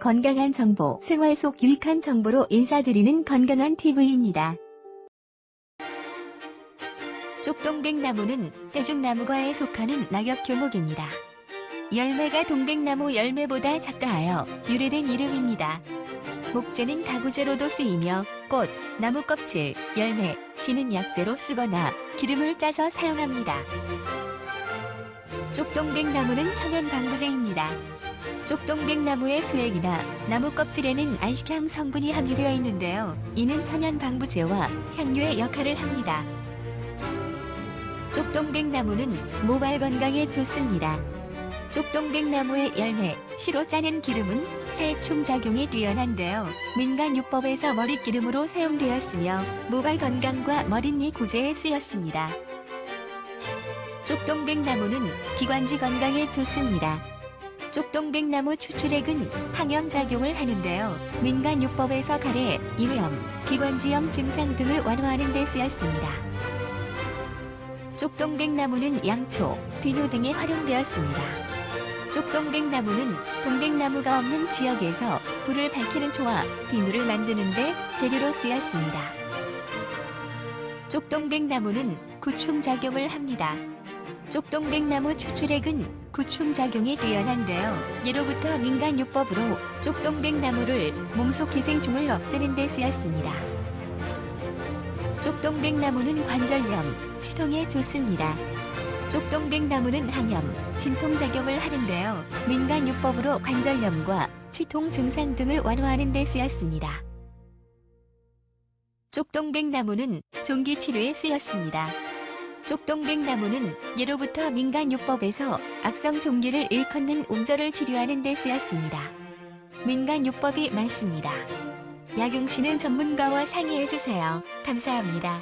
건강한 정보, 생활 속 유익한 정보로 인사드리는 건강한 TV입니다. 쪽동백나무는 대중나무과에 속하는 낙엽 교목입니다. 열매가 동백나무 열매보다 작다하여 유래된 이름입니다. 목재는 가구재로도 쓰이며 꽃, 나무 껍질, 열매, 씨는 약재로 쓰거나 기름을 짜서 사용합니다. 쪽동백나무는 천연 방부제입니다. 쪽동백나무의 수액이나 나무 껍질에는 안식향 성분이 함유되어 있는데요. 이는 천연 방부제와 향료의 역할을 합니다. 쪽동백나무는 모발 건강에 좋습니다. 쪽동백나무의 열매, 씨로 짜낸 기름은 살충 작용이 뛰어난데요. 민간요법에서 머리기름으로 사용되었으며 모발 건강과 머릿니 구제에 쓰였습니다. 쪽동백나무는 기관지 건강에 좋습니다. 쪽동백나무 추출액은 항염작용을 하는데요. 민간요법에서 가래, 이염, 기관지염 증상 등을 완화하는 데 쓰였습니다. 쪽동백나무는 양초, 비누 등에 활용되었습니다. 쪽동백나무는 동백나무가 없는 지역에서 불을 밝히는 초와 비누를 만드는 데 재료로 쓰였습니다. 쪽동백나무는 구충작용을 합니다. 쪽동백나무 추출액은 구충작용이 뛰어난데요. 예로부터 민간요법으로 쪽동백나무를 몸속 기생충을 없애는 데 쓰였습니다. 쪽동백나무는 관절염, 치통에 좋습니다. 쪽동백나무는 항염, 진통작용을 하는데요. 민간요법으로 관절염과 치통 증상 등을 완화하는 데 쓰였습니다. 쪽동백나무는 종기치료에 쓰였습니다. 쪽동백나무는 예로부터 민간요법에서 악성 종기를 일컫는 옹절을 치료하는 데 쓰였습니다. 민간요법이 많습니다. 약용씨는 전문가와 상의해주세요. 감사합니다.